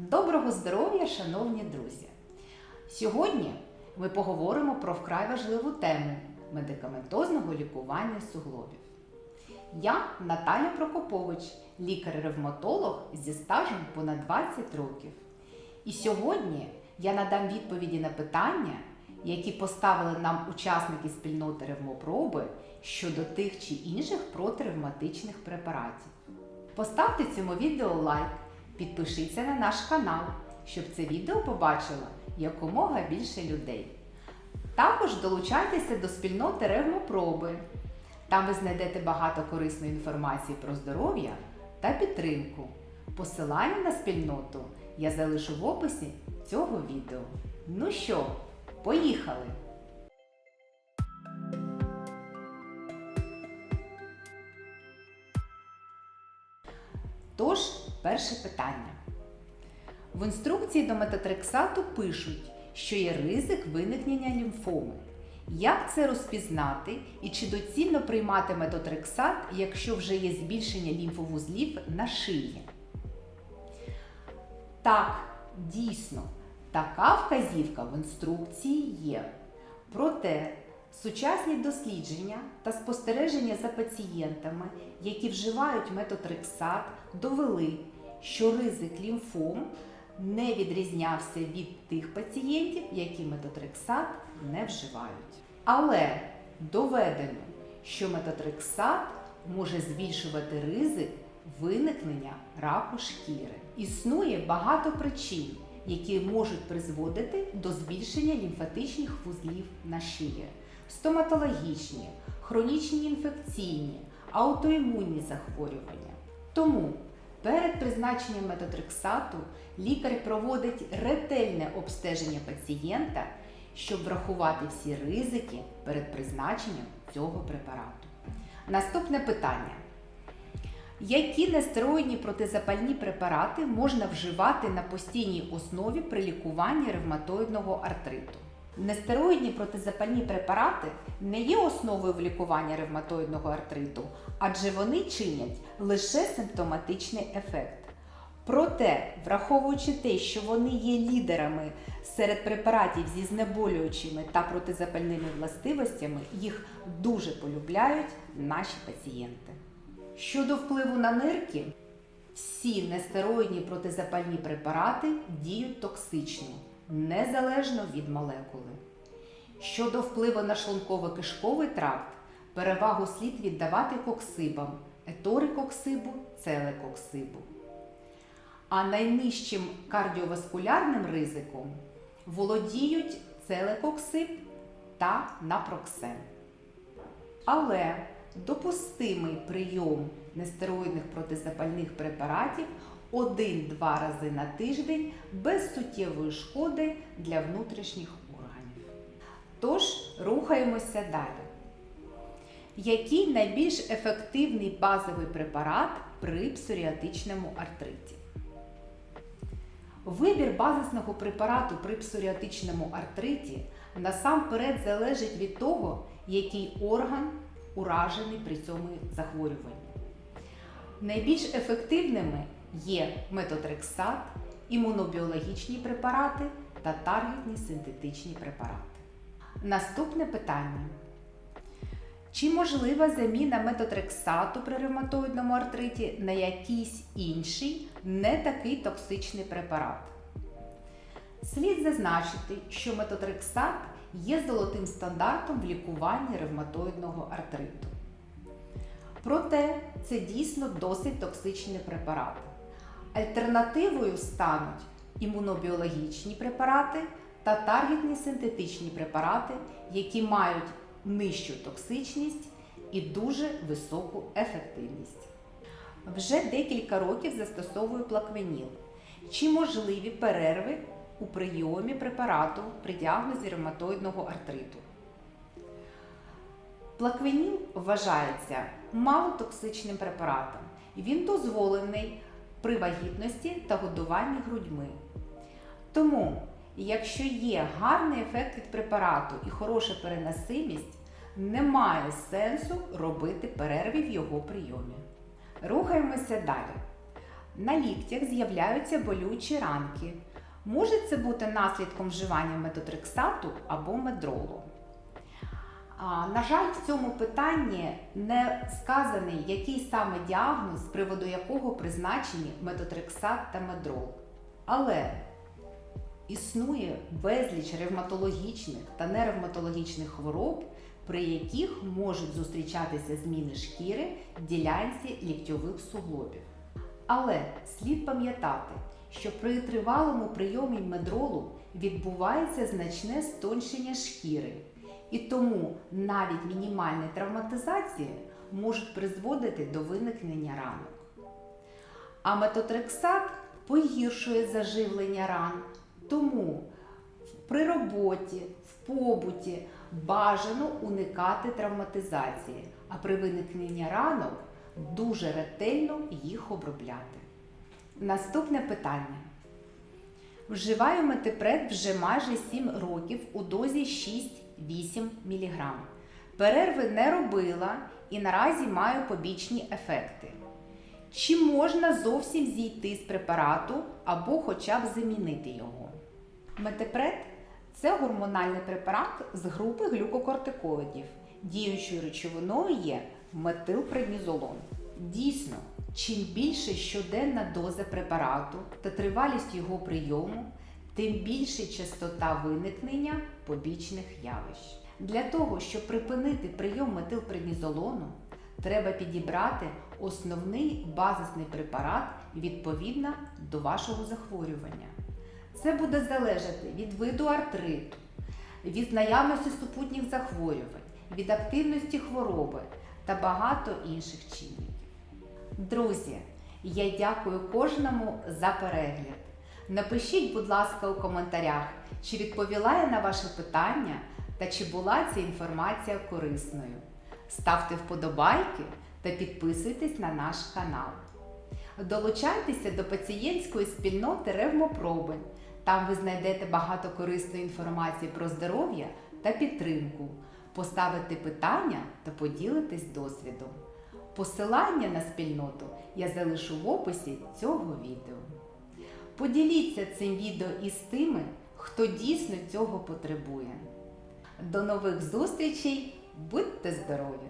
Доброго здоров'я, шановні друзі! Сьогодні ми поговоримо про вкрай важливу тему медикаментозного лікування суглобів. Я Наталя Прокопович, лікар-ревматолог зі стажем понад 20 років. І сьогодні я надам відповіді на питання, які поставили нам учасники спільноти ревмопроби щодо тих чи інших протиревматичних препаратів. Поставте цьому відео лайк, підпишіться на наш канал, щоб це відео побачило якомога більше людей. Також долучайтеся до спільноти ревмопроби. Там ви знайдете багато корисної інформації про здоров'я та підтримку. Посилання на спільноту я залишу в описі цього відео. Ну що, поїхали! Тож, перше питання. В інструкції до метотрексату пишуть, що є ризик виникнення лімфоми. Як це розпізнати і чи доцільно приймати метотрексат, якщо вже є збільшення лімфовузлів на шиї? Так, дійсно, така вказівка в інструкції є. Проте сучасні дослідження та спостереження за пацієнтами, які вживають метотрексат, довели, що ризик лімфом не відрізнявся від тих пацієнтів, які метотрексат не вживають. Але доведено, що метотрексат може збільшувати ризик виникнення раку шкіри. Існує багато причин, які можуть призводити до збільшення лімфатичних вузлів на шиї. Стоматологічні, хронічні інфекційні, аутоімунні захворювання. Тому перед призначенням метотрексату лікар проводить ретельне обстеження пацієнта, щоб врахувати всі ризики перед призначенням цього препарату. Наступне питання. Які нестероїдні протизапальні препарати можна вживати на постійній основі при лікуванні ревматоїдного артриту? Нестероїдні протизапальні препарати не є основою в лікуванні ревматоїдного артриту, адже вони чинять лише симптоматичний ефект. Проте, враховуючи те, що вони є лідерами серед препаратів зі знеболюючими та протизапальними властивостями, їх дуже полюбляють наші пацієнти. Щодо впливу на нирки, всі нестероїдні протизапальні препарати діють токсично, незалежно від молекули. Щодо впливу на шлунково-кишковий тракт, перевагу слід віддавати коксибам, еторикоксибу, целекоксибу. А найнижчим кардіоваскулярним ризиком володіють целекоксиб та напроксен. Але допустимий прийом нестероїдних протизапальних препаратів 1-2 рази на тиждень без суттєвої шкоди для внутрішніх органів. Тож, рухаємося далі. Який найбільш ефективний базовий препарат при псоріатичному артриті? Вибір базисного препарату при псоріатичному артриті насамперед залежить від того, який орган уражений при цьому захворюванні. Найбільш ефективними є метотрексат, імунобіологічні препарати та таргетні синтетичні препарати. Наступне питання. Чи можлива заміна метотрексату при ревматоїдному артриті на якийсь інший, не такий токсичний препарат? Слід зазначити, що метотрексат є золотим стандартом в лікуванні ревматоїдного артриту. Проте це дійсно досить токсичний препарат. Альтернативою стануть імунобіологічні препарати та таргетні синтетичні препарати, які мають нижчу токсичність і дуже високу ефективність. Вже декілька років застосовую плаквеніл. Чи можливі перерви у прийомі препарату при діагнозі ревматоїдного артриту? Плаквеніл вважається малотоксичним препаратом. Він дозволений при вагітності та годуванні грудьми. Тому, якщо є гарний ефект від препарату і хороша переносимість, немає сенсу робити перерви в його прийомі. Рухаємося далі. на ліктях з'являються болючі ранки. Може це бути наслідком вживання метотрексату або медролу. На жаль, в цьому питанні не сказаний, який саме діагноз, з приводу якого призначені метотрексат та медрол. Але існує безліч ревматологічних та неревматологічних хвороб, при яких можуть зустрічатися зміни шкіри в ділянці ліктьових суглобів. Але слід пам'ятати, що при тривалому прийомі медролу відбувається значне стоншення шкіри, і тому навіть мінімальні травматизації можуть призводити до виникнення ранок. А метотрексат погіршує заживлення ран, тому при роботі, в побуті бажано уникати травматизації, а при виникненні ранок дуже ретельно їх обробляти. Наступне питання. Вживаю метипред вже майже 7 років у дозі 6-8 мг. Перерви не робила і наразі маю побічні ефекти. Чи можна зовсім зійти з препарату або хоча б замінити його? Метипред це гормональний препарат з групи глюкокортикоїдів. Діючою речовиною є метилпреднізолон. Дійсно, чим більше щоденна доза препарату та тривалість його прийому, тим більше частота виникнення побічних явищ. Для того, щоб припинити прийом метилпреднізолону, треба підібрати основний базисний препарат відповідно до вашого захворювання. Це буде залежати від виду артриту, від наявності супутніх захворювань, від активності хвороби та багато інших чинників. Друзі, я дякую кожному за перегляд. Напишіть, будь ласка, у коментарях, чи відповіла я на ваше питання та чи була ця інформація корисною. Ставте вподобайки та підписуйтесь на наш канал. Долучайтеся до пацієнтської спільноти Ревмопроби. Там ви знайдете багато корисної інформації про здоров'я та підтримку, поставите питання та поділитесь досвідом. Посилання на спільноту я залишу в описі цього відео. Поділіться цим відео із тими, хто дійсно цього потребує. До нових зустрічей! Будьте здорові!